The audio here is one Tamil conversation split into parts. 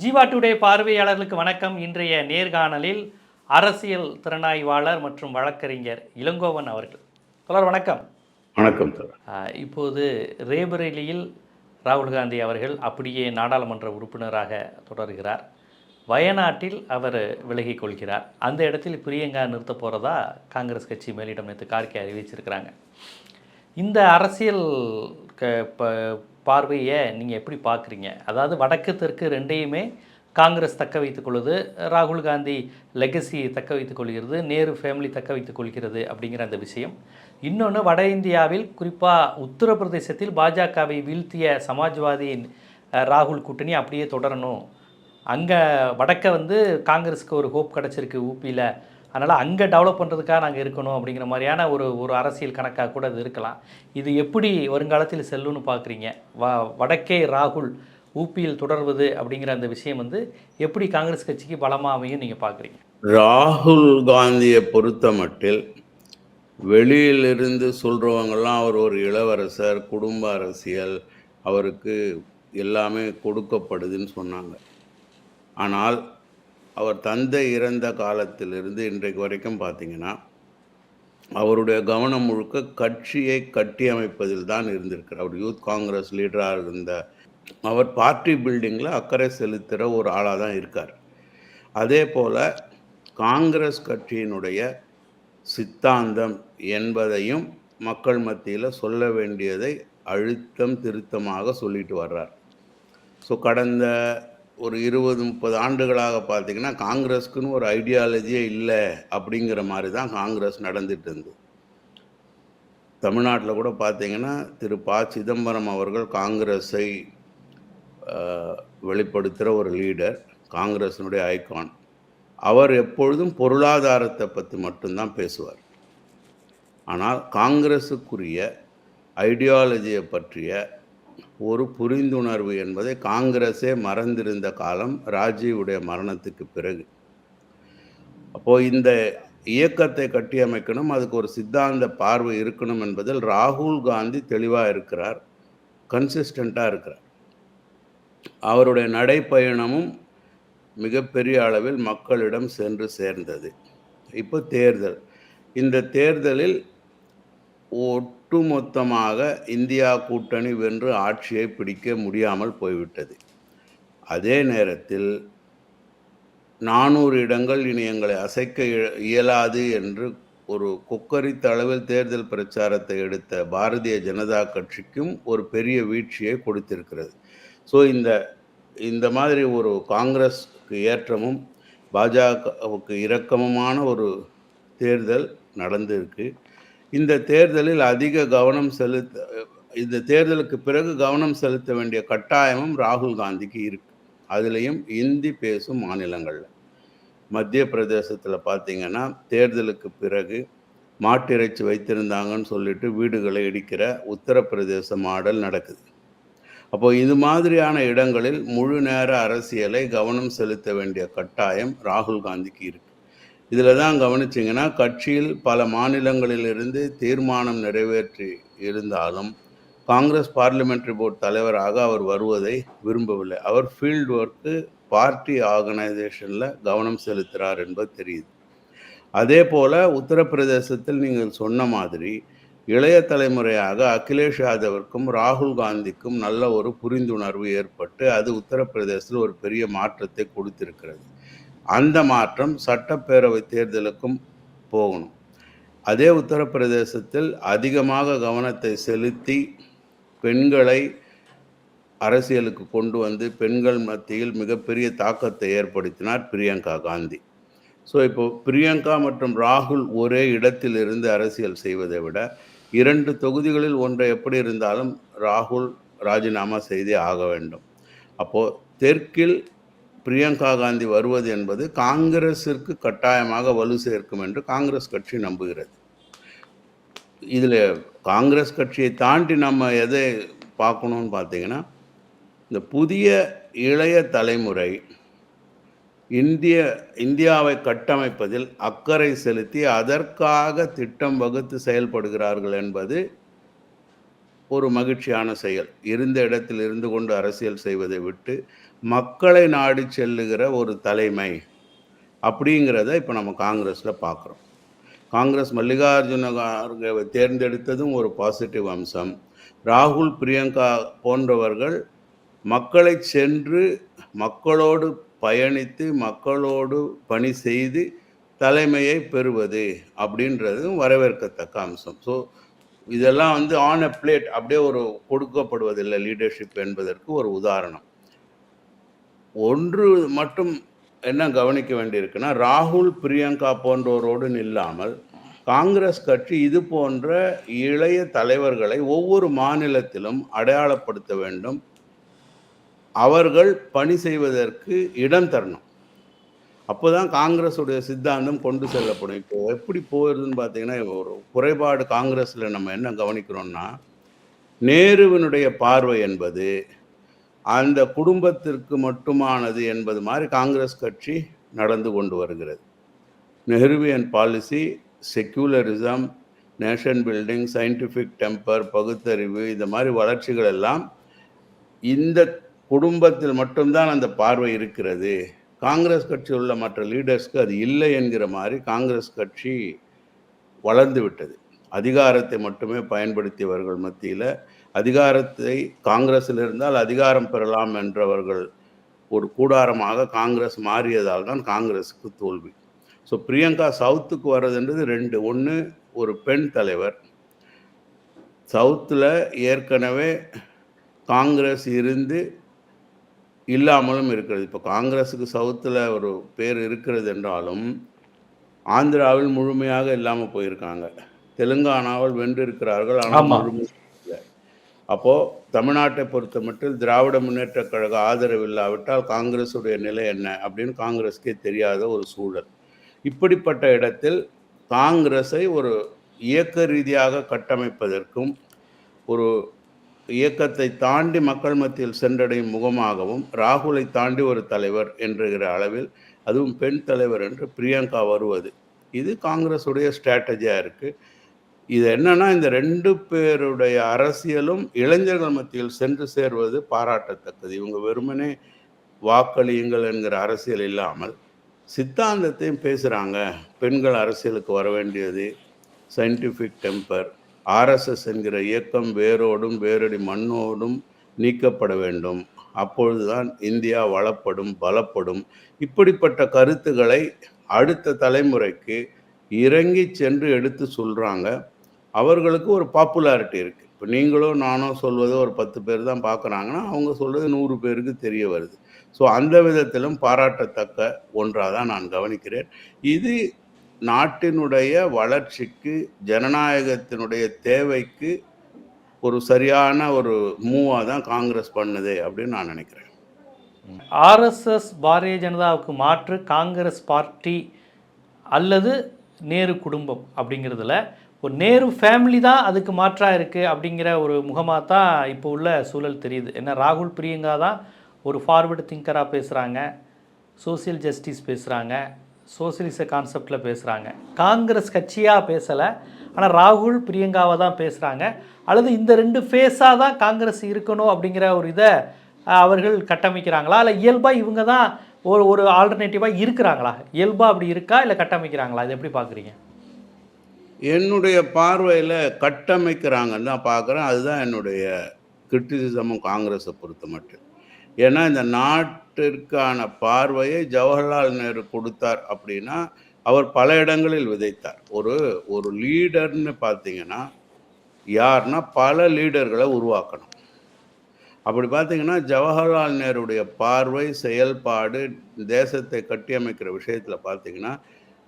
ஜீவா டுடே பார்வையாளர்களுக்கு வணக்கம். இன்றைய நேர்காணலில் அரசியல் திறனாய்வாளர் மற்றும் வழக்கறிஞர் இளங்கோவன் அவர்கள். தொடர் வணக்கம். வணக்கம் இப்போது ரேபரேலியில் ராகுல் காந்தி அவர்கள் அப்படியே நாடாளுமன்ற உறுப்பினராக தொடர்கிறார். வயநாட்டில் அவர் விலகிக் கொள்கிறார். அந்த இடத்தில் பிரியங்கா நிறுத்த போகிறதா காங்கிரஸ் கட்சி மேலிடம் நேற்று கார்கே அறிவிச்சிருக்கிறாங்க. இந்த அரசியல் க ப பார்வையை நீங்கள் எப்படி பார்க்குறீங்க? அதாவது வடக்கு தெற்கு ரெண்டையுமே காங்கிரஸ் தக்க வைத்துக் கொள்வது ராகுல் காந்தி லெகசி தக்க வைத்துக் கொள்கிறது நேரு ஃபேமிலி தக்க வைத்துக் கொள்கிறது அப்படிங்கிற அந்த விஷயம். இன்னொன்று வட இந்தியாவில் குறிப்பாக உத்தரப்பிரதேசத்தில் பாஜகவை வீழ்த்திய சமாஜ்வாதியின் ராகுல் கூட்டணி அப்படியே தொடரணும். அங்கே வடக்க வந்து காங்கிரஸுக்கு ஒரு ஹோப் கிடச்சிருக்கு ஊபியில் அதனால் அங்கே டெவலப் பண்ணுறதுக்காக நாங்கள் இருக்கணும் அப்படிங்கிற மாதிரியான ஒரு ஒரு அரசியல் கணக்காக கூட இது இருக்கலாம். இது எப்படி வருங்காலத்தில் செல்லுன்னு பார்க்குறீங்க வ வடக்கே ராகுல் ஊபியில் தொடர்வது அப்படிங்கிற அந்த விஷயம் வந்து எப்படி காங்கிரஸ் கட்சிக்கு பலமாக அமையும் நீங்கள் பார்க்குறீங்க ராகுல் காந்தியை பொறுத்த மட்டில் வெளியிலிருந்து சொல்கிறவங்கெல்லாம் அவர் ஒரு இளவரசர் குடும்ப அரசியல் அவருக்கு எல்லாமே கொடுக்கப்படுதுன்னு சொன்னாங்க. ஆனால் அவர் தந்தை இறந்த காலத்திலிருந்து இன்றைக்கு வரைக்கும் பார்த்தீங்கன்னா அவருடைய கவனம் முழுக்க கட்சியை கட்டியமைப்பதில் தான் இருந்திருக்கிறார். அவர் யூத் காங்கிரஸ் லீடராக இருந்த அவர் பார்ட்டி பில்டிங்கில் அக்கறை செலுத்துகிற ஒரு ஆளாக தான் இருக்கார். அதே போல் காங்கிரஸ் கட்சியினுடைய சித்தாந்தம் என்பதையும் மக்கள் மத்தியில் சொல்ல வேண்டியதை அழுத்தம் திருத்தமாக சொல்லிட்டு வர்றார். ஸோ கடந்த ஒரு இருபது முப்பது ஆண்டுகளாக பார்த்தீங்கன்னா காங்கிரஸ்க்குன்னு ஒரு ஐடியாலஜியே இல்லை அப்படிங்கிற மாதிரி தான் காங்கிரஸ் நடந்துட்டு இருந்தது. தமிழ்நாட்டில் கூட பார்த்தீங்கன்னா திரு. ப. சிதம்பரம் அவர்கள் காங்கிரஸை வெளிப்படுத்துகிற ஒரு லீடர் காங்கிரஸினுடைய ஐகான். அவர் எப்பொழுதும் பொருளாதாரத்தை பற்றி மட்டும்தான் பேசுவார். ஆனால் காங்கிரஸுக்குரிய ஐடியாலஜியை பற்றிய ஒரு புரிந்துணர்வு என்பதை காங்கிரஸே மறந்திருந்த காலம் ராஜீவுடைய மரணத்துக்கு பிறகு. அப்போது இந்த இயக்கத்தை கட்டியமைக்கணும் அதுக்கு ஒரு சித்தாந்த பார்வை இருக்கணும் என்பதில் ராகுல் காந்தி தெளிவாக இருக்கிறார் கன்சிஸ்டண்ட்டாக இருக்கிறார். அவருடைய நடைப்பயணமும் மிகப்பெரிய அளவில் மக்களிடம் சென்று சேர்ந்தது. இப்போ தேர்தல். இந்த தேர்தலில் ஒட்டுமொத்தமாக இந்தியா கூட்டணி வென்று ஆட்சியை பிடிக்க முடியாமல் போய்விட்டது. அதே நேரத்தில் நானூறு இடங்கள் இனி எங்களை அசைக்க இயலாது என்று ஒரு கொக்கரித்த அளவில் தேர்தல் பிரச்சாரத்தை எடுத்த பாரதிய ஜனதா கட்சிக்கும் ஒரு பெரிய வீழ்ச்சியை கொடுத்திருக்கிறது. ஸோ இந்த இந்த மாதிரி ஒரு காங்கிரஸ்க்கு ஏற்றமும் பாஜகவுக்கு இரக்கமுமான ஒரு தேர்தல் நடந்திருக்கு. இந்த தேர்தலில் அதிக கவனம் செலுத்த இந்த தேர்தலுக்கு பிறகு கவனம் செலுத்த வேண்டிய கட்டாயமும் ராகுல் காந்திக்கு இருக்கு. அதுலேயும் இந்தி பேசும் மாநிலங்களில். மத்திய பிரதேசத்தில் பார்த்தீங்கன்னா தேர்தலுக்கு பிறகு மாட்டிறைச்சி வைத்திருந்தாங்கன்னு சொல்லிட்டு வீடுகளை இடிக்கிற உத்தரப்பிரதேச மாடல் நடக்குது. அப்போ இது மாதிரியான இடங்களில் முழு நேர அரசியலை கவனம் செலுத்த வேண்டிய கட்டாயம் ராகுல் காந்திக்கு இருக்கு. இதில் தான் கவனிச்சிங்கன்னா கட்சியில் பல மாநிலங்களிலிருந்து தீர்மானம் நிறைவேற்றி இருந்தாலும் காங்கிரஸ் பார்லிமெண்ட்ரி போர்ட் தலைவராக அவர் வருவதை விரும்பவில்லை. அவர் ஃபீல்டு ஒர்க்கு பார்ட்டி ஆர்கனைசேஷனில் கவனம் செலுத்துகிறார் என்பது தெரியுது. அதே போல் உத்தரப்பிரதேசத்தில் நீங்கள் சொன்ன மாதிரி இளைய தலைமுறையாக அகிலேஷ் யாதவிற்கும் ராகுல் காந்திக்கும் நல்ல ஒரு புரிந்துணர்வு ஏற்பட்டு அது உத்தரப்பிரதேசத்தில் ஒரு பெரிய மாற்றத்தை கொடுத்திருக்கிறது. அந்த மாற்றம் சட்டப்பேரவை தேர்தலுக்கும் போகணும். அதே உத்தரப்பிரதேசத்தில் அதிகமாக கவனத்தை செலுத்தி பெண்களை அரசியலுக்கு கொண்டு வந்து பெண்கள் மத்தியில் மிகப்பெரிய தாக்கத்தை ஏற்படுத்தினார் பிரியங்கா காந்தி. ஸோ இப்போ பிரியங்கா மற்றும் ராகுல் ஒரே இடத்தில் இருந்து அரசியல் செய்வதை விட இரண்டு தொகுதிகளில் ஒன்றை எப்படி இருந்தாலும் ராகுல் ராஜினாமா செய்தே ஆக வேண்டும். அப்போது தெற்கில் பிரியங்கா காந்தி வருவது என்பது காங்கிரஸிற்கு கட்டாயமாக வலு சேர்க்கும் என்று காங்கிரஸ் கட்சி நம்புகிறது. இதில் காங்கிரஸ் கட்சியை தாண்டி நம்ம எதை பார்க்கணும்னு பார்த்தீங்கன்னா இந்த புதிய இளைய தலைமுறை இந்திய இந்தியாவை கட்டமைப்பதில் அக்கறை செலுத்தி அதற்காக திட்டம் வகுத்து செயல்படுகிறார்கள் என்பது ஒரு மகிழ்ச்சியான செயல். இருந்த இடத்தில் இருந்து கொண்டு அரசியல் செய்வதை விட்டு மக்களை நாடி செல்லுகிற ஒரு தலைமை அப்படிங்கிறத இப்போ நம்ம காங்கிரஸில் பார்க்குறோம் காங்கிரஸ் மல்லிகார்ஜுன தேர்ந்தெடுத்ததும் ஒரு பாசிட்டிவ் அம்சம். ராகுல் பிரியங்கா போன்றவர்கள் மக்களை சென்று மக்களோடு பயணித்து மக்களோடு பணி செய்து தலைமையை பெறுவது அப்படின்றதும் வரவேற்கத்தக்க அம்சம். ஸோ இதெல்லாம் வந்து ஆன் அ பிளேட் அப்படியே ஒரு கொடுக்கப்படுவதில்லை. லீடர்ஷிப் என்பதற்கு ஒரு உதாரணம். ஒன்று மட்டும் என்ன கவனிக்க வேண்டியிருக்குன்னா ராகுல் பிரியங்கா போன்றோரோடு நில்லாமல் காங்கிரஸ் கட்சி இது போன்ற இளைய தலைவர்களை ஒவ்வொரு மாநிலத்திலும் அடையாளப்படுத்த வேண்டும். அவர்கள் பணி செய்வதற்கு இடம் தரணும். அப்போதான் காங்கிரஸுடைய சித்தாந்தம் கொண்டு செல்லப்படும். இப்போ எப்படி போயிருதுன்னு பார்த்தீங்கன்னா ஒரு குறைபாடு காங்கிரஸில் நம்ம என்ன கவனிக்கிறோம்னா நேருவினுடைய பார்வை என்பது அந்த குடும்பத்திற்கு மட்டுமானது என்பது மாதிரி காங்கிரஸ் கட்சி நடந்து கொண்டு வருகிறது. Nehruvian policy secularism nation building scientific temper பகுத்தறிவு இந்த மாதிரி வளர்ச்சிகள் எல்லாம் இந்த குடும்பத்தில் மட்டும்தான் அந்த பார்வை இருக்கிறது. காங்கிரஸ் கட்சி உள்ள மற்ற லீடர்ஸ்க்கு அது இல்லை என்கிற மாதிரி காங்கிரஸ் கட்சி வளர்ந்து விட்டது. அதிகாரத்தை மட்டுமே பயன்படுத்தியவர்கள் மத்தியில் அதிகாரத்தை காங்கிரஸில் இருந்தால் அதிகாரம் பெறலாம் என்றவர்கள் ஒரு கூடாரமாக காங்கிரஸ் மாறியதால் தான் காங்கிரஸுக்கு தோல்வி. ஸோ பிரியங்கா சவுத்துக்கு வர்றதுன்றது ரெண்டு. ஒன்று ஒரு பெண் தலைவர். சவுத்தில் ஏற்கனவே காங்கிரஸ் இருந்து இல்லாமலும் இருக்கிறது. இப்போ காங்கிரஸுக்கு சவுத்தில் ஒரு பேர் இருக்கிறது என்றாலும் ஆந்திராவில் முழுமையாக இல்லாமல் போயிருக்காங்க. தெலுங்கானாவில் வென்றிருக்கிறார்கள் ஆனால். முழுமையாக அப்போது தமிழ்நாட்டை பொறுத்த மட்டும் திராவிட முன்னேற்ற கழக ஆதரவு இல்லாவிட்டால் காங்கிரஸுடைய நிலை என்ன அப்படின்னு காங்கிரஸ்க்கே தெரியாத ஒரு சூழல். இப்படிப்பட்ட இடத்தில் காங்கிரஸை ஒரு இயக்க ரீதியாக கட்டமைப்பதற்கும் ஒரு இயக்கத்தை தாண்டி மக்கள் மத்தியில் சென்றடையும் முகமாகவும் ராகுலை தாண்டி ஒரு தலைவர் என்கிற அளவில் அதுவும் பெண் தலைவர் என்று பிரியங்கா வருவது. இது காங்கிரஸுடைய ஸ்ட்ராட்டஜியாக இருக்குது இது என்னன்னா இந்த ரெண்டு பேருடைய அரசியலும் இளைஞர்கள் மத்தியில் சென்று சேர்வது பாராட்டத்தக்கது. இவங்க வெறுமனே வாக்களியுங்கள் என்கிற அரசியல் இல்லாமல் சித்தாந்தத்தையும் பேசுகிறாங்க பெண்கள் அரசியலுக்கு வர வேண்டியது சயின்டிஃபிக் டெம்பர் ஆர்எஸ்எஸ் என்கிற இயக்கம் வேரோடும் வேரடி மண்ணோடும் நீக்கப்பட வேண்டும். அப்பொழுதுதான் இந்தியா வளப்படும் பலப்படும். இப்படிப்பட்ட கருத்துக்களை அடுத்த தலைமுறைக்கு இறங்கி சென்று எடுத்து சொல்கிறாங்க அவர்களுக்கு ஒரு பாப்புலாரிட்டி இருக்குது இப்போ நீங்களும் நானும் சொல்வதோ ஒரு பத்து பேர் தான் பார்க்குறாங்கன்னா அவங்க சொல்கிறது நூறு பேருக்கு தெரிய வருது. ஸோ அந்த விதத்திலும் பாராட்டத்தக்க ஒன்றாக தான் நான் கவனிக்கிறேன். இது நாட்டினுடைய வளர்ச்சிக்கு ஜனநாயகத்தினுடைய தேவைக்கு ஒரு சரியான ஒரு மூவாக தான் காங்கிரஸ் பண்ணுது அப்படின்னு நான் நினைக்கிறேன். ஆர்எஸ்எஸ் பாரதிய ஜனதாவுக்கு மாற்று காங்கிரஸ் பார்ட்டி அல்லது நேரு குடும்பம் அப்படிங்கிறதுல ஒரு நேரு ஃபேமிலி தான் அதுக்கு மாற்றாக இருக்குது அப்படிங்கிற ஒரு முகமாக தான் இப்போ உள்ள சூழல் தெரியுது. ஏன்னா ராகுல் பிரியங்கா தான் ஒரு ஃபார்வர்டு திங்கராக பேசுகிறாங்க சோசியல் ஜஸ்டிஸ் பேசுகிறாங்க சோசியலிச கான்செப்டில் பேசுகிறாங்க காங்கிரஸ் கட்சியாக பேசலை. ஆனால் ராகுல் பிரியங்காவை தான் பேசுகிறாங்க அல்லது இந்த ரெண்டு ஃபேஸாக தான் காங்கிரஸ் இருக்கணும் அப்படிங்கிற ஒரு இதை அவர்கள் கட்டமைக்கிறாங்களா? இல்லை இயல்பாக இவங்க தான் ஒரு ஒரு ஆல்டர்னேட்டிவாக இருக்கிறாங்களா? இயல்பாக அப்படி இருக்கா? இல்லை கட்டமைக்கிறாங்களா? இது எப்படி பார்க்குறீங்க? என்னுடைய பார்வையில் கட்டமைக்கிறாங்கன்னு தான் பார்க்குறேன். அதுதான் என்னுடைய கிரிட்டிசிசமும் காங்கிரஸை பொறுத்த மட்டும். ஏன்னா இந்த நாட்டிற்கான பார்வையை ஜவஹர்லால் நேரு கொடுத்தார் அப்படின்னா அவர் பல இடங்களில் விதைத்தார். ஒரு ஒரு லீடர்னு பார்த்தீங்கன்னா யார்னா பல லீடர்களை உருவாக்கணும். அப்படி பார்த்தீங்கன்னா ஜவஹர்லால் நேருடைய பார்வை செயல்பாடு தேசத்தை கட்டியமைக்கிற விஷயத்தில் பார்த்தீங்கன்னா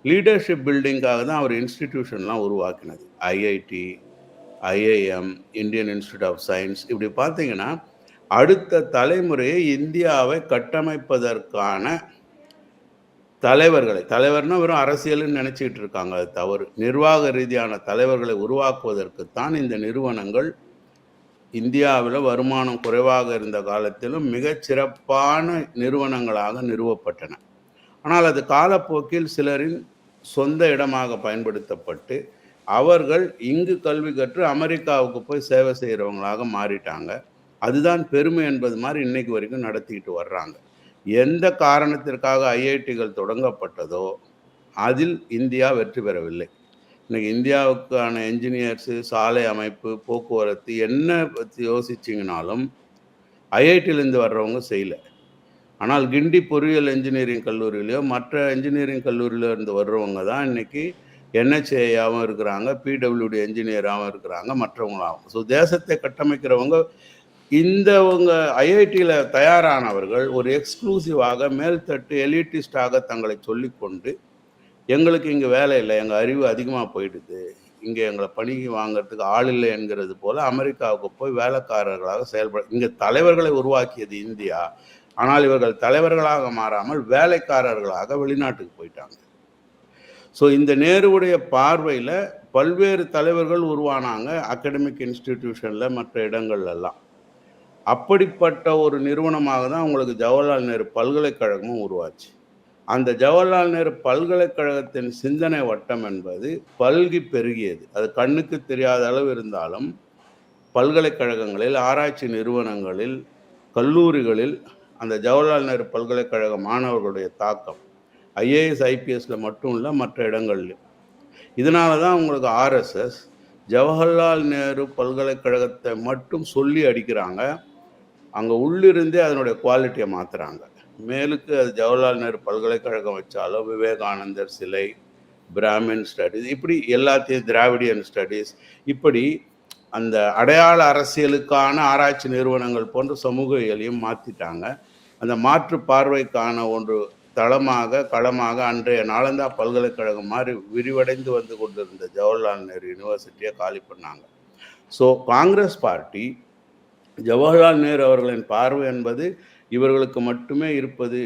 லீடர்ஷிப் பில்டிங்காக தான் அவர் இன்ஸ்டிடியூஷன்லாம் உருவாக்கினது. IIT IIM Indian institute of science இப்படி பார்த்தீங்கன்னா அடுத்த தலைமுறையை இந்தியாவை கட்டமைப்பதற்கான தலைவர்களை தலைவர்னா வெறும் அரசியல்னு நினச்சிக்கிட்டு இருக்காங்க அது தவறு. நிர்வாக ரீதியான தலைவர்களை உருவாக்குவதற்குத்தான் இந்த நிறுவனங்கள் இந்தியாவில் வருமானம் குறைவாக இருந்த காலத்திலும் மிகச் சிறப்பான நிறுவனங்களாக நிறுவப்பட்டன. ஆனால் அது காலப்போக்கில் சிலரின் சொந்த இடமாக பயன்படுத்தப்பட்டு அவர்கள் இங்கு கல்வி கற்று அமெரிக்காவுக்கு போய் சேவை செய்கிறவங்களாக மாறிட்டாங்க. அதுதான் பெருமை என்பது மாதிரி இன்னைக்கு வரைக்கும் நடத்திக்கிட்டு வர்றாங்க. எந்த காரணத்திற்காக ஐஐடிகள் தொடங்கப்பட்டதோ அதில் இந்தியா வெற்றி பெறவில்லை. இன்னைக்கு இந்தியாவுக்கான என்ஜினியர்ஸு சாலை அமைப்பு போக்குவரத்து என்ன பற்றி யோசிச்சிங்கனாலும் ஐஐடியிலேருந்து வர்றவங்க செய்யலை. ஆனால் கிண்டி பொறியியல் இன்ஜினியரிங் கல்லூரியிலையோ மற்ற இன்ஜினியரிங் கல்லூரியில இருந்து வர்றவங்க தான் இன்னைக்கு என்ஹெச்ஏயாகவும் இருக்கிறாங்க பிடபிள்யூடி என்ஜினியராகவும் இருக்கிறாங்க மற்றவங்களாகவும் ஸோ தேசத்தை கட்டமைக்கிறவங்க இந்தவங்க ஐஐடியில் தயாரானவர்கள் ஒரு எக்ஸ்க்ளூசிவாக மேல்தட்டு எலிட்டிஸ்டாக தங்களை சொல்லிக்கொண்டு எங்களுக்கு இங்கே வேலை இல்லை எங்கள் அறிவு அதிகமாக போயிடுது இங்கே எங்களை பணிக்கு வாங்கிறதுக்கு ஆள் இல்லை என்கிறது போல் அமெரிக்காவுக்கு போய் வேலைக்காரர்களாக செயல்பட இங்கே தலைவர்களை உருவாக்கியது இந்தியா ஆனால் இவர்கள் தலைவர்களாக மாறாமல் வேலைக்காரர்களாக வெளிநாட்டுக்கு போயிட்டாங்க. ஸோ இந்த நேருவுடைய பார்வையில் பல்வேறு தலைவர்கள் உருவானாங்க அகடமிக் இன்ஸ்டிடியூஷனில் மற்ற இடங்கள்லாம் அப்படிப்பட்ட ஒரு நிறுவனமாக தான் உங்களுக்கு ஜவஹர்லால் நேரு பல்கலைக்கழகமும் உருவாச்சு. அந்த ஜவஹர்லால் நேரு பல்கலைக்கழகத்தின் சிந்தனை வட்டம் என்பது பல்கி பெருகியது. அது கண்ணுக்கு தெரியாத அளவு இருந்தாலும் பல்கலைக்கழகங்களில் ஆராய்ச்சி நிறுவனங்களில் கல்லூரிகளில் அந்த ஜவஹர்லால் நேரு பல்கலைக்கழக மாணவர்களுடைய தாக்கம் ஐஏஎஸ் ஐபிஎஸ்ல மட்டும் இல்லை மற்ற இடங்கள்லையும். இதனால தான் உங்களுக்கு ஆர்எஸ்எஸ் ஜவஹர்லால் நேரு பல்கலைக்கழகத்தை மட்டும் சொல்லி அடிக்கிறாங்க. அங்கே உள்ளிருந்தே அதனுடைய குவாலிட்டியை மாற்றுறாங்க மேலுக்கு அது ஜவஹர்லால் நேரு பல்கலைக்கழகம் வச்சாலும் விவேகானந்தர் சிலை பிராமின் ஸ்டடீஸ் இப்படி எல்லாத்தையும் திராவிடியன் ஸ்டடீஸ் இப்படி அந்த அடையாள அரசியலுக்கான ஆராய்ச்சி நிறுவனங்கள் போன்ற சமூகவியலையும் மாற்றிட்டாங்க அந்த மாற்று பார்வைக்கான ஒன்று தளமாக களமாக அன்றைய நாளந்தா பல்கலைக்கழகம் மாதிரி விரிவடைந்து வந்து கொண்டிருந்த ஜவஹர்லால் நேரு யூனிவர்சிட்டியை காலி பண்ணாங்க. ஸோ காங்கிரஸ் பார்ட்டி ஜவஹர்லால் நேரு அவர்களின் பார்வை என்பது இவர்களுக்கு மட்டுமே இருப்பது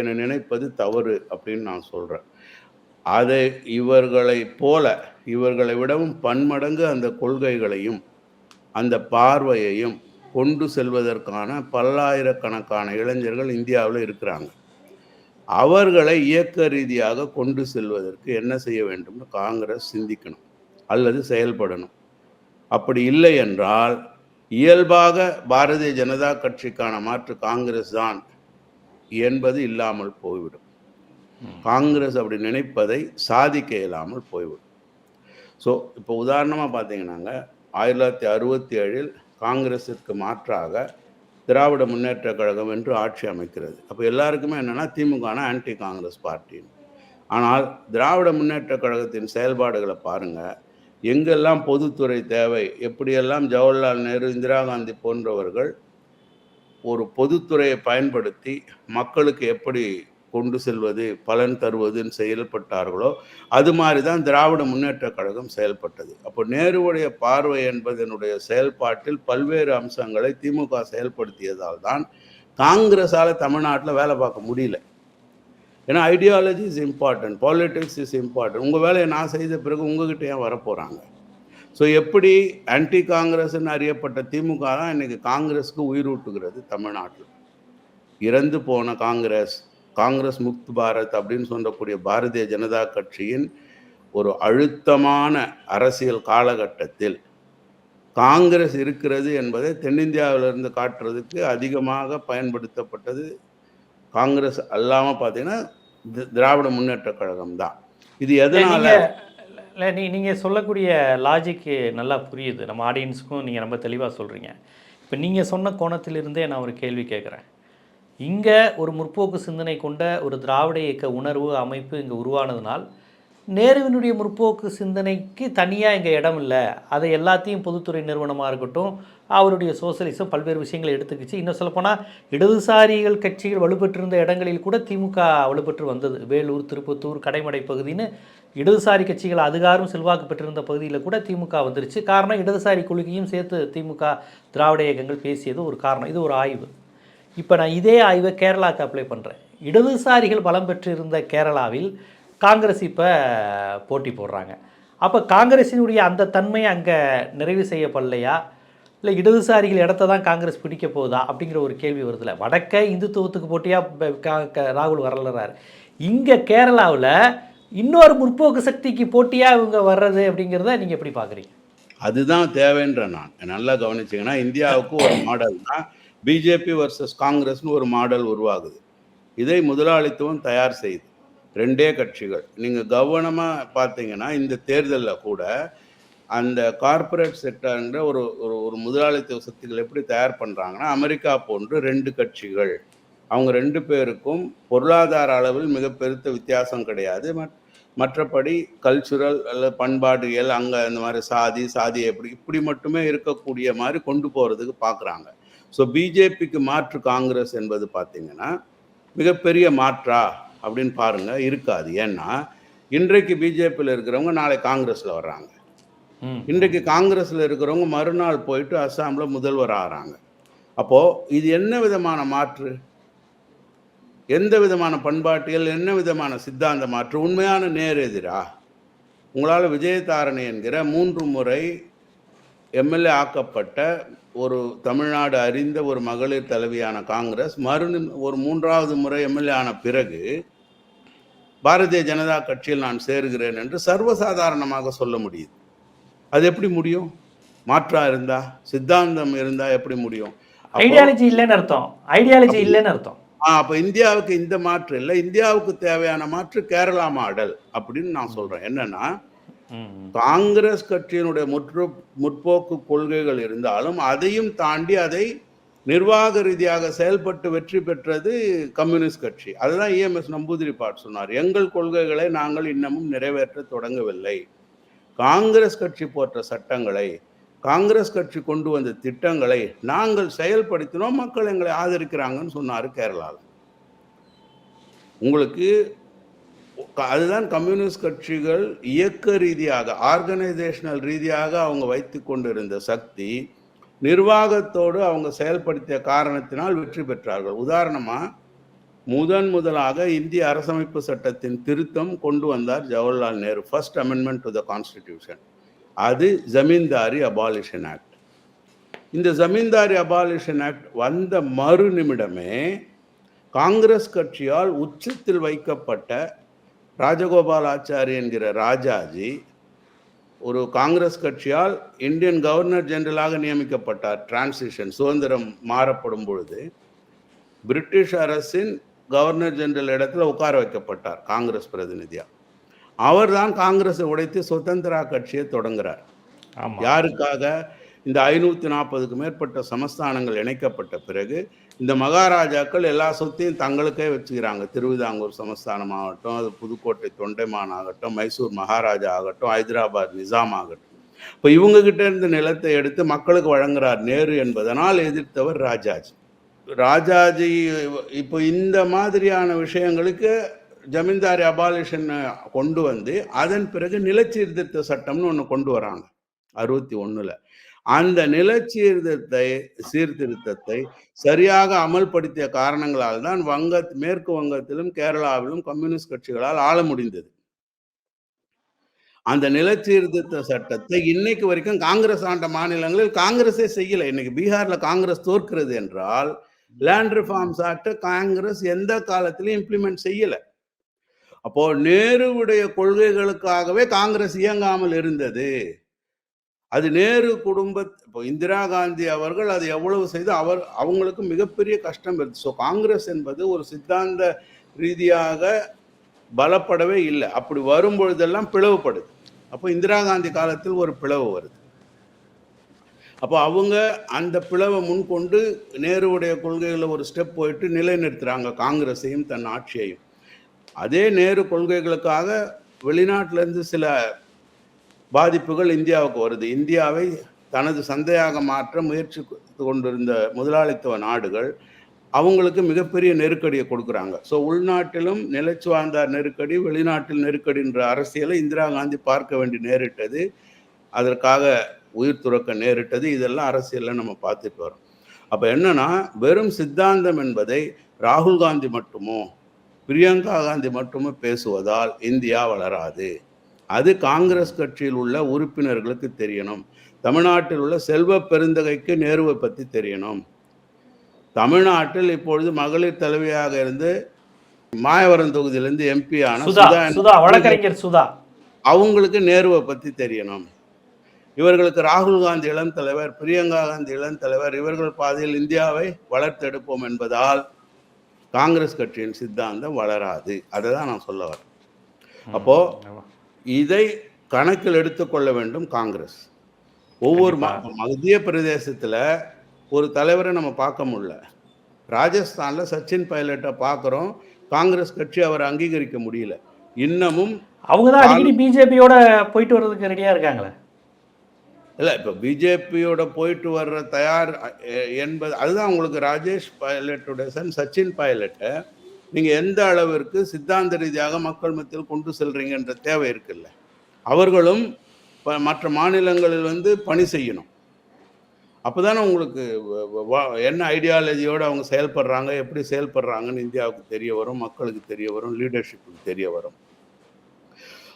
என நினைப்பது தவறு அப்படின்னு நான் சொல்கிறேன் அதை இவர்களை போல இவர்களை விடவும் பன்மடங்கு அந்த கொள்கைகளையும் அந்த பார்வையையும் கொண்டு செல்வதற்கான பல்லாயிரக்கணக்கான இளைஞர்கள் இந்தியாவில் இருக்கிறாங்க. அவர்களை இயக்க ரீதியாக கொண்டு செல்வதற்கு என்ன செய்ய வேண்டும்னு காங்கிரஸ் சிந்திக்கணும் அல்லது செயல்படணும். அப்படி இல்லை என்றால் இயல்பாக பாரதிய ஜனதா கட்சிக்கான மாற்று காங்கிரஸ் தான் என்பது இல்லாமல் போய்விடும். காங்கிரஸ் அப்படி நினைப்பதை சாதிக்க இயலாமல் போய்விடும். ஸோ இப்போ உதாரணமாக பார்த்தீங்கன்னாங்க ஆயிரத்தி தொள்ளாயிரத்தி அறுபத்தி ஏழில் காங்கிரஸிற்கு மாற்றாக திராவிட முன்னேற்ற கழகம் என்று ஆட்சி அமைக்கிறது. அப்போ எல்லாருக்குமே என்னென்னா திமுகனா ஆன்டி காங்கிரஸ் பார்ட்டின்னு. ஆனால் திராவிட முன்னேற்ற கழகத்தின் செயல்பாடுகளை பாருங்கள் எங்கெல்லாம் பொதுத்துறை தேவை எப்படியெல்லாம் ஜவஹர்லால் நேரு இந்திரா காந்தி போன்றவர்கள் ஒரு பொதுத்துறையை பயன்படுத்தி மக்களுக்கு எப்படி கொண்டு செல்வது பலன் தருவதுன்னு செயல்பட்டார்களோ அது மாதிரி தான் திராவிட முன்னேற்ற கழகம் செயல்பட்டது. அப்போ நேருவுடைய பார்வை என்பதனுடைய செயல்பாட்டில் பல்வேறு அம்சங்களை திமுக செயல்படுத்தியதால் தான் காங்கிரஸால் தமிழ்நாட்டில் வேலை பார்க்க முடியல. ஏன்னா ideology is important politics is important உங்கள் வேலையை நான் செய்த பிறகு உங்ககிட்ட ஏன் வரப்போகிறாங்க ஸோ எப்படி ஆன்டி காங்கிரஸ்ன்னு அறியப்பட்ட திமுக தான் இன்னைக்கு காங்கிரஸுக்கு உயிரூட்டுகிறது தமிழ்நாட்டில். இறந்து போன காங்கிரஸ் காங்கிரஸ் முக்த் பாரத் அப்படின்னு சொல்லக்கூடிய பாரதிய ஜனதா கட்சியின் ஒரு அழுத்தமான அரசியல் காலகட்டத்தில் காங்கிரஸ் இருக்கிறது என்பதை தென்னிந்தியாவிலிருந்து காட்டுறதுக்கு அதிகமாக பயன்படுத்தப்பட்டது காங்கிரஸ் அல்லாமல் பார்த்தீங்கன்னா திராவிட முன்னேற்ற கழகம் தான். இது எதனால? இல்லை நீ நீங்கள் சொல்லக்கூடிய லாஜிக்கு நல்லா புரியுது. நம்ம ஆடியன்ஸுக்கும் நீங்கள் ரொம்ப தெளிவாக சொல்கிறீங்க இப்போ நீங்கள் சொன்ன கோணத்திலிருந்தே நான் ஒரு கேள்வி கேட்குறேன் இங்கே ஒரு முற்போக்கு சிந்தனை கொண்ட ஒரு திராவிட இயக்க உணர்வு அமைப்பு இங்கே உருவானதுனால் நேருவினுடைய முற்போக்கு சிந்தனைக்கு தனியாக இங்கே இடம் இல்லை. அதை எல்லாத்தையும் பொதுத்துறை நிறுவனமாக இருக்கட்டும் அவருடைய சோசலிசம் பல்வேறு விஷயங்களை எடுத்துக்கிச்சு. இன்னும் சொல்லப்போனால் இடதுசாரிகள் கட்சிகள் வலுப்பெற்றிருந்த இடங்களில் கூட திமுக வலுப்பெற்று வந்தது. வேலூர் திருப்பத்தூர் கடைமடை பகுதின்னு இடதுசாரி கட்சிகள் அதிகாரம் செல்வாக்கு பெற்றிருந்த பகுதியில் கூட திமுக வந்துருச்சு. காரணம் இடதுசாரி கொள்கையும் சேர்த்து திமுக திராவிட இயக்கங்கள் பேசியது ஒரு காரணம். இது ஒரு ஆய்வு. இப்போ நான் இதே ஆய்வை கேரளாவுக்கு அப்ளை பண்ணுறேன் இடதுசாரிகள் பலம் பெற்றிருந்த கேரளாவில் காங்கிரஸ் இப்போ போட்டி போடுறாங்க. அப்போ காங்கிரஸினுடைய அந்த தன்மை அங்கே நிறைவு செய்யப்படலையா? இல்லை இடதுசாரிகள் இடத்த தான் காங்கிரஸ் பிடிக்க போகுதா? அப்படிங்கிற ஒரு கேள்வி வருதுல. வடக்க இந்துத்துவத்துக்கு போட்டியாக ராகுல் வரலறாரு. இங்கே கேரளாவில் இன்னொரு முற்போக்கு சக்திக்கு போட்டியாக இவங்க வர்றது அப்படிங்கிறத நீங்கள் எப்படி பார்க்குறீங்க அதுதான் தேவைன்ற நான். நல்லா கவனிச்சிங்கன்னா இந்தியாவுக்கு ஒரு மாடல் தான். பிஜேபி வர்சஸ் காங்கிரஸ்னு ஒரு மாடல் உருவாகுது. இதை முதலாளித்துவம் தயார் செய்யுது ரெண்டே கட்சிகள். நீங்கள் கவனமாக பார்த்தீங்கன்னா இந்த தேர்தலில் கூட அந்த கார்ப்பரேட் செக்டருங்கிற ஒரு ஒரு ஒரு முதலாளித்துவ சக்திகள் எப்படி தயார் பண்ணுறாங்கன்னா அமெரிக்கா போன்று ரெண்டு கட்சிகள். அவங்க ரெண்டு பேருக்கும் பொருளாதார அளவில் மிக பெருத்த வித்தியாசம் கிடையாது. மற்- மற்றபடி கல்ச்சுரல் அல்லது பண்பாடுகள் அங்கே இந்த மாதிரி சாதி சாதி எப்படி இப்படி மட்டுமே இருக்கக்கூடிய மாதிரி கொண்டு போகிறதுக்கு பார்க்குறாங்க ஸோ பிஜேபிக்கு மாற்று காங்கிரஸ் என்பது பார்த்தீங்கன்னா மிகப்பெரிய மாற்றா அப்படின்னு பாருங்க இருக்காது. ஏன்னா இன்றைக்கு பிஜேபியில் இருக்கிறவங்க நாளை காங்கிரஸில் வர்றாங்க. இன்றைக்கு காங்கிரஸில் இருக்கிறவங்க மறுநாள் போயிட்டு அஸ்ஸாமில் முதல்வர் ஆகிறாங்க அப்போது இது என்ன விதமான மாற்று? எந்த விதமான பண்பாட்டியல் என்ன விதமான சித்தாந்த மாற்று? உண்மையான நேர் எதிரா? உங்களால் விஜயதாரணி என்கிற மூன்று முறை எம்எல்ஏ ஆக்கப்பட்ட ஒரு தமிழ்நாடு அறிந்த ஒரு மகளிர் தலைவியான காங்கிரஸ் மறு ஒரு மூன்றாவது முறை எம்எல்ஏ ஆன பிறகு பாரதிய ஜனதா கட்சியில் நான் சேருகிறேன் என்று சர்வசாதாரணமாக சொல்ல முடியுது. அது எப்படி முடியும்? மாற்றா இருந்தா? சித்தாந்தம் இருந்தா எப்படி முடியும்? ஐடியாலஜி இல்லைன்னு அர்த்தம். ஐடியாலஜி இல்லைன்னு அர்த்தம். ஆ, அப்ப இந்தியாவுக்கு இந்த மாற்று இல்லை. இந்தியாவுக்கு தேவையான மாற்று கேரளா மாடல் அப்படின்னு நான் சொல்றேன். என்னன்னா. காங்கிரஸ் கட்சியினுடைய முற்று முற்போக்கு கொள்கைகள் இருந்தாலும் அதையும் தாண்டி அதை நிர்வாக ரீதியாக செயல்பட்டு வெற்றி பெற்றது கம்யூனிஸ்ட் கட்சி. அதுதான் இஎம்எஸ் நம்பூதிரி பாட் சொன்னார். எங்கள் கொள்கைகளை நாங்கள் இன்னமும் நிறைவேற்ற தொடங்கவில்லை. காங்கிரஸ் கட்சி போற்ற சட்டங்களை காங்கிரஸ் கட்சி கொண்டு வந்த திட்டங்களை நாங்கள் செயல்படுத்தினோம். மக்கள் எங்களை ஆதரிக்கிறாங்கன்னு சொன்னார் கேரளாவில் உங்களுக்கு அதுதான் கம்யூனிஸ்ட் கட்சிகள் இயக்க ரீதியாக ஆர்கனைசேஷனல் ரீதியாக அவங்க வைத்து கொண்டிருந்த சக்தி நிர்வாகத்தோடு அவங்க செயல்படுத்திய காரணத்தினால் வெற்றி பெற்றார்கள். உதாரணமாக முதன் முதலாக இந்திய அரசமைப்பு சட்டத்தின் திருத்தம் கொண்டு வந்தார் Jawaharlal Nehru first amendment to the constitution அது ஜமீன்தாரி அபாலிஷன் ஆக்ட் இந்த ஜமீன்தாரி அபாலிஷன் ஆக்ட் வந்த மறு நிமிடமே காங்கிரஸ் கட்சியால் உச்சத்தில் வைக்கப்பட்ட ராஜகோபால் ஆச்சாரி என்கிற ராஜாஜி ஒரு காங்கிரஸ் கட்சியால் இந்தியன் கவர்னர் ஜெனரலாக நியமிக்கப்பட்டார். டிரான்சிஷன் சுதந்திரம் மாறப்படும் பொழுது பிரிட்டிஷ் அரசின் கவர்னர் ஜெனரல் இடத்துல உட்கார வைக்கப்பட்டார் காங்கிரஸ் பிரதிநிதியா. அவர்தான் காங்கிரஸை உடைத்து சுதந்திரா கட்சியை தொடங்குறார். ஆமா. யாருக்காக? இந்த ஐநூற்றி நாற்பதுக்கு மேற்பட்ட சமஸ்தானங்கள் இணைக்கப்பட்ட பிறகு இந்த மகாராஜாக்கள் எல்லா சொத்தையும் தங்களுக்கே வச்சுக்கிறாங்க. திருவிதாங்கூர் சமஸ்தானம் ஆகட்டும் அது புதுக்கோட்டை தொண்டைமான் ஆகட்டும் மைசூர் மகாராஜா ஆகட்டும் ஹைதராபாத் நிசாம் ஆகட்டும். இப்போ இவங்க கிட்ட இருந்து நிலத்தை எடுத்து மக்களுக்கு வழங்குறார் நேரு என்பதனால் எதிர்த்தவர் ராஜாஜி. ராஜாஜி இப்போ இந்த மாதிரியான விஷயங்களுக்கு ஜமீன்தாரி அபாலிஷன் கொண்டு வந்து அதன் பிறகு நிலச்சீர்திருத்த சட்டம்னு ஒன்று கொண்டு வராங்க. அறுபத்தி ஒன்றில் அந்த நிலச்சீர்திருத்தை சீர்திருத்தத்தை சரியாக அமல்படுத்திய காரணங்களால் தான் வங்க மேற்கு வங்கத்திலும் கேரளாவிலும் கம்யூனிஸ்ட் கட்சிகளால் ஆள முடிந்தது. அந்த நிலச்சீர்திருத்த சட்டத்தை இன்னைக்கு வரைக்கும் காங்கிரஸ் ஆண்ட மாநிலங்களில் காங்கிரஸே செய்யலை. இன்னைக்கு பீகார்ல காங்கிரஸ் தோற்கிறது என்றால் லேண்ட் ரிஃபார்ம்ஸ் ஆக்டை காங்கிரஸ் எந்த காலத்திலையும் இம்ப்ளிமெண்ட் செய்யலை. அப்போ நேருவுடைய கொள்கைகளுக்காகவே காங்கிரஸ் இயங்காமல் இருந்தது. அது நேரு குடும்ப இப்போ இந்திரா காந்தி அவர்கள் அது எவ்வளவு செய்து அவர் அவங்களுக்கு மிகப்பெரிய கஷ்டம் இருந்துச்சு ஸோ காங்கிரஸ் என்பது ஒரு சித்தாந்த ரீதியாக பலப்படவே இல்லை. அப்படி வரும் பொழுதெல்லாம் பிளவுபடுது. அப்போ இந்திரா காந்தி காலத்தில் ஒரு பிளவு வருது. அப்போ அவங்க அந்த பிளவை முன்கொண்டு நேருவுடைய கொள்கைகளை ஒரு ஸ்டெப் போயிட்டு நிலைநிறுத்துகிறாங்க காங்கிரஸையும் தன் ஆட்சியையும். அதே நேரு கொள்கைகளுக்காக வெளிநாட்டிலேருந்து சில பாதிப்புகள் இந்தியாவுக்கு வருது. இந்தியாவை தனது சந்தையாக மாற்ற முயற்சி கொண்டிருந்த முதலாளித்துவ நாடுகள் அவங்களுக்கு மிகப்பெரிய நெருக்கடியை கொடுக்குறாங்க. ஸோ உள்நாட்டிலும் நிலைச்சுவார்ந்தார் நெருக்கடி வெளிநாட்டில் நெருக்கடின்ற அரசியலை இந்திரா காந்தி பார்க்க வேண்டி நேரிட்டது. அதற்காக உயிர் துறக்க நேரிட்டது. இதெல்லாம் அரசியலில் நம்ம பார்த்துட்டு வரோம். அப்போ என்னன்னா வெறும் சித்தாந்தம் என்பதை ராகுல் காந்தி மட்டுமோ பிரியங்கா காந்தி மட்டுமோ பேசுவதால் இந்தியா வளராது. அது காங்கிரஸ் கட்சியில் உள்ள உறுப்பினர்களுக்கு தெரியணும். தமிழ்நாட்டில் உள்ள செல்வ பெருந்தகைக்கு நேருவை பற்றி தெரியணும். தமிழ்நாட்டில் இப்பொழுது மகளிர் தலைவியாக இருந்து மாயவரம் தொகுதியிலேருந்து எம்பி ஆன சுதா வழக்கறிஞர் சுதா. அவங்களுக்கு நேருவை பற்றி தெரியணும். இவர்களுக்கு ராகுல் காந்தி இளம் தலைவர் பிரியங்கா காந்தி இளம் தலைவர் இவர்கள் பாதையில் இந்தியாவை வளர்த்தெடுப்போம் என்பதால் காங்கிரஸ் கட்சியின் சித்தாந்தம் வளராது. அதை தான் நான் சொல்ல வரேன். அப்போ ஆமா. இதை கணக்கில் எடுத்துக்கொள்ள வேண்டும் காங்கிரஸ். ஒவ்வொரு மத்திய பிரதேசத்துல ஒரு தலைவரை நம்ம பார்க்க முடியல. ராஜஸ்தான்ல சச்சின் பைலட்டை பார்க்குறோம். காங்கிரஸ் கட்சி அவரை அங்கீகரிக்க முடியல. இன்னமும் அவங்க தான் அடிக்கடி பிஜேபியோட போயிட்டு வர்றதுக்கு ரெடியா இருக்காங்களே? இல்லை இப்போ பிஜேபியோட போயிட்டு வர்ற தயார் என்பது அதுதான் உங்களுக்கு ராஜேஷ் பைலட்டுடைய சன் சச்சின் பைலட்டை. நீங்கள் எந்த அளவிற்கு சித்தாந்த ரீதியாக மக்கள் மத்தியில் கொண்டு செல்கிறீங்கன்ற தேவை இருக்குல்ல. அவர்களும் இப்போ மற்ற மாநிலங்களில் வந்து பணி செய்யணும். அப்போதானே உங்களுக்கு வா- என்ன ஐடியாலஜியோடு அவங்க செயல்படுறாங்க எப்படி செயல்படுறாங்கன்னு இந்தியாவுக்கு தெரிய வரும் மக்களுக்கு தெரிய வரும் லீடர்ஷிப்புக்கு தெரிய வரும்.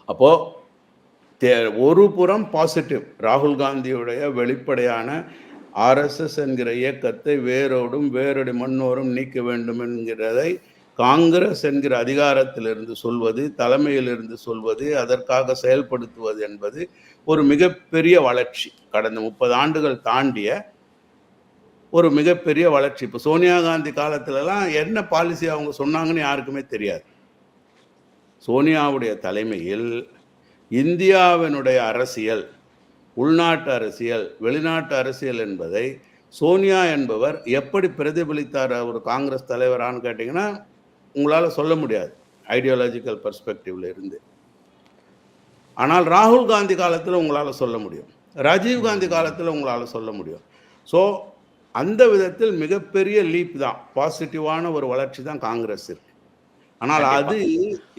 அப்போது தே- ஒரு புறம் பாசிட்டிவ் ராகுல் காந்தியுடைய வெளிப்படையான ஆர்எஸ்எஸ் என்கிற இயக்கத்தை வேரோடும் வேரடி மண்ணோரும் நீக்க வேண்டும் என்கிறதை காங்கிரஸ் என்கிற அதிகாரத்திலிருந்து சொல்வது தலைமையிலிருந்து சொல்வது அதற்காக செயல்படுத்துவது என்பது ஒரு மிகப்பெரிய வளர்ச்சி. கடந்த முப்பது ஆண்டுகள் தாண்டிய ஒரு மிகப்பெரிய வளர்ச்சி. இப்போ சோனியா காந்தி காலத்திலலாம் என்ன பாலிசி அவங்க சொன்னாங்கன்னு யாருக்குமே தெரியாது. சோனியாவுடைய தலைமையில் இந்தியாவினுடைய அரசியல் உள்நாட்டு அரசியல் வெளிநாட்டு அரசியல் என்பதை சோனியா என்பவர் எப்படி பிரதிபலித்தார் ஒரு காங்கிரஸ் தலைவரான்னு கேட்டிங்கன்னா உங்களால் சொல்ல முடியாது ஐடியாலஜிக்கல் பர்ஸ்பெக்டிவ்ல இருந்து. ஆனால் ராகுல் காந்தி காலத்தில் உங்களால் சொல்ல முடியும். ராஜீவ் காந்தி காலத்தில் உங்களால் சொல்ல முடியும். ஸோ அந்த விதத்தில் மிகப்பெரிய லீப் தான் பாசிட்டிவான ஒரு வளர்ச்சி தான் காங்கிரஸ் இருக்கு. ஆனால் அது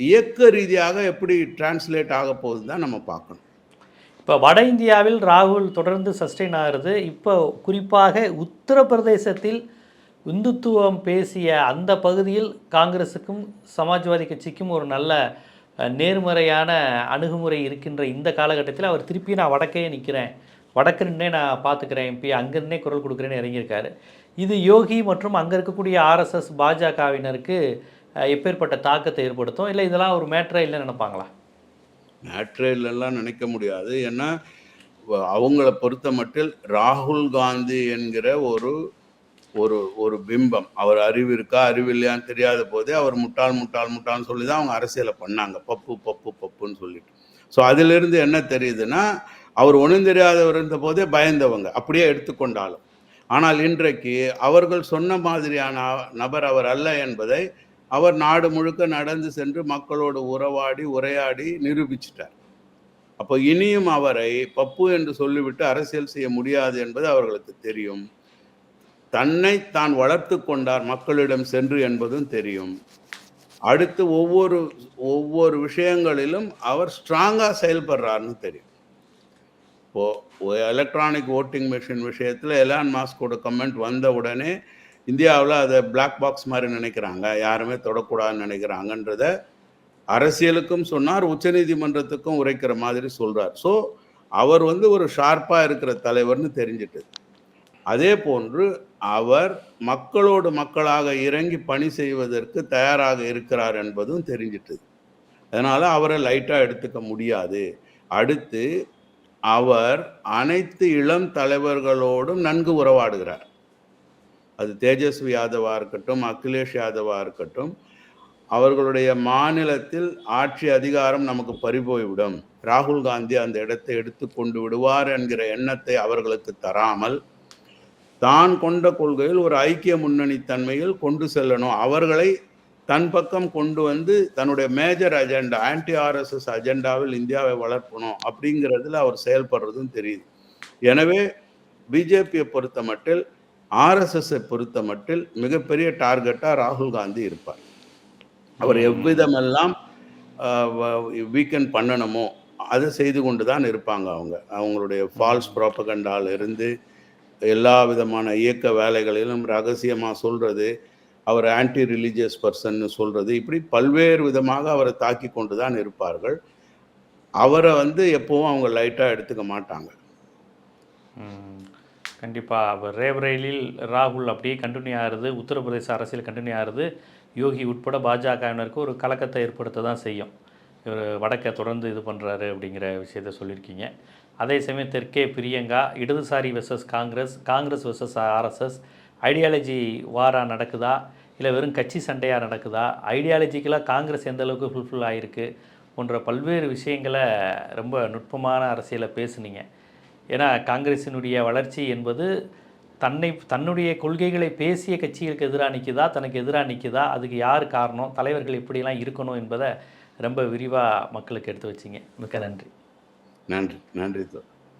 இயக்க ரீதியாக எப்படி டிரான்ஸ்லேட் ஆக போகுதுன்னு தான் நம்ம பார்க்கணும். இப்போ வட இந்தியாவில் ராகுல் தொடர்ந்து சஸ்டெயின் ஆகிறது இப்போ குறிப்பாக உத்தரப்பிரதேசத்தில் இந்துத்துவம் பேசிய அந்த பகுதியில் காங்கிரஸுக்கும் சமாஜ்வாதி கட்சிக்கும் ஒரு நல்ல நேர்மறையான அணுகுமுறை இருக்கின்ற இந்த காலகட்டத்தில் அவர் திருப்பி நான் வடக்கே நிற்கிறேன் வடக்குன்னே நான் பார்த்துக்கிறேன். எம்பி அங்கேருந்தே குரல் கொடுக்குறேன்னு இறங்கியிருக்காரு. இது யோகி மற்றும் அங்கே இருக்கக்கூடிய ஆர்எஸ்எஸ் பாஜகவினருக்கு எப்பேற்பட்ட தாக்கத்தை ஏற்படுத்தும்? இல்லை இதெல்லாம் ஒரு மேட்ரே இல்லைன்னு நினைப்பாங்களா? நேட்ரேலெல்லாம் நினைக்க முடியாது. ஏன்னா அவங்கள பொறுத்த மட்டில் ராகுல் காந்தி என்கிற ஒரு ஒரு ஒரு பிம்பம். அவர் அறிவு இருக்கா அறிவு இல்லையான்னு தெரியாத போதே அவர் முட்டாள் முட்டாள் முட்டாள்னு சொல்லி தான் அவங்க அரசியலை பண்ணாங்க. பப்பு பப்பு பப்புன்னு சொல்லிட்டு. ஸோ அதிலிருந்து என்ன தெரியுதுன்னா அவர் ஒன்றும் தெரியாதவர் இருந்த போதே பயந்தவங்க. அப்படியே எடுத்துக்கொண்டாலும். ஆனால் இன்றைக்கு அவர்கள் சொன்ன மாதிரியான நபர் அவர் அல்ல என்பதை அவர் நாடு முழுக்க நடந்து சென்று மக்களோடு உறவாடி உரையாடி நிரூபிச்சிட்டார். அப்போ இனியும் அவரை பப்பு என்று சொல்லிவிட்டு அரசியல் செய்ய முடியாது என்பது அவர்களுக்கு தெரியும். தன்னை தான் வளர்த்து கொண்டார் மக்களிடம் சென்று என்பதும் தெரியும். அடுத்து ஒவ்வொரு ஒவ்வொரு விஷயங்களிலும் அவர் ஸ்ட்ராங்காக செயல்படுறாருன்னு தெரியும். இப்போ எலக்ட்ரானிக் ஓட்டிங் மிஷின் விஷயத்தில் எலான் மாஸ்கோட கமெண்ட் வந்த உடனே இந்தியாவில் அதை பிளாக் பாக்ஸ் மாதிரி நினைக்கிறாங்க. யாருமே தொடக்கூடாதுன்னு நினைக்கிறாங்கன்றத அரசியலுக்கும் சொன்னார் உச்சநீதிமன்றத்துக்கும் உரைக்கிற மாதிரி சொல்கிறார் ஸோ அவர் வந்து ஒரு ஷார்ப்பாக இருக்கிற தலைவர்னு தெரிஞ்சிட்டு. அதே போன்று அவர் மக்களோடு மக்களாக இறங்கி பணி செய்வதற்கு தயாராக இருக்கிறார் என்பதும் தெரிஞ்சிட்டது. அதனால் அவரை லைட்டாக எடுத்துக்க முடியாது. அடுத்து அவர் அனைத்து இளம் தலைவர்களோடும் நன்கு உறவாடுகிறார். அது தேஜஸ்வி யாதவா இருக்கட்டும் அகிலேஷ் யாதவா இருக்கட்டும் அவர்களுடைய மாநிலத்தில் ஆட்சி அதிகாரம் நமக்கு பறிபோய்விடும். ராகுல் காந்தி அந்த இடத்தை எடுத்து கொண்டு விடுவார் என்கிற எண்ணத்தை அவர்களுக்கு தராமல் தான் கொண்ட கொள்கையில் ஒரு ஐக்கிய முன்னணி தன்மையில் கொண்டு செல்லணும். அவர்களை தன் பக்கம் கொண்டு வந்து தன்னுடைய மேஜர் அஜெண்டா ஆன்டி ஆர்எஸ்எஸ் அஜெண்டாவில் இந்தியாவை வளர்க்கணும் அப்படிங்கிறதுல அவர் செயல்படுறதும் தெரியுது. எனவே பிஜேபியை பொறுத்த மட்டில் ஆர்எஸ்எஸ்ஸை பொறுத்த மட்டில் மிகப்பெரிய டார்கெட்டாக ராகுல் காந்தி இருப்பார். அவர் எவ்விதமெல்லாம் வீக்கெண்ட் பண்ணணுமோ அதை செய்து கொண்டு தான் இருப்பாங்க அவங்க. அவங்களுடைய ஃபால்ஸ் ப்ராப்பகண்டால இருந்து எல்லா விதமான இயக்க வேலைகளிலும் ரகசியமாக சொல்கிறது அவர் ஆன்டி ரிலீஜியஸ் பர்சன்னு சொல்கிறது இப்படி பல்வேறு விதமாக அவரை தாக்கி கொண்டு தான் இருப்பார்கள். அவரை வந்து எப்போவும் அவங்க லைட்டாக எடுத்துக்க மாட்டாங்க. கண்டிப்பாக அவர் ரேபரேலியில் ராகுல் அப்படியே கண்டினியூ ஆகுது உத்தரப்பிரதேச அரசியல் கண்டினியூ ஆகுது யோகி உட்பட பாஜகவினருக்கு ஒரு கலக்கத்தை ஏற்படுத்த தான் செய்யும். இவர் வடக்கை தொடர்ந்து இது பண்ணுறாரு அப்படிங்கிற விஷயத்த சொல்லியிருக்கீங்க. அதே சமயம் தெற்கே பிரியங்கா இடதுசாரி versus Congress Congress versus RSS ideology வாரா நடக்குதா? இல்லை வெறும் கட்சி சண்டையாக நடக்குதா? ஐடியாலஜிக்கலாக காங்கிரஸ் எந்த அளவுக்கு ஃபுல்ஃபில் ஆகிருக்கு போன்ற பல்வேறு விஷயங்களை ரொம்ப நுட்பமான அரசியலை பேசுனீங்க. ஏன்னா காங்கிரஸினுடைய வளர்ச்சி என்பது தன்னை தன்னுடைய கொள்கைகளை பேசிய கட்சிகளுக்கு எதிராக நிற்குதா தனக்கு எதிராக நிற்குதா அதுக்கு யார் காரணம்? தலைவர்கள் எப்படிலாம் இருக்கணும் என்பதை ரொம்ப விரிவாக மக்களுக்கு எடுத்து வச்சிங்க. மிக்க நன்றி. நன்றி நன்றி தோ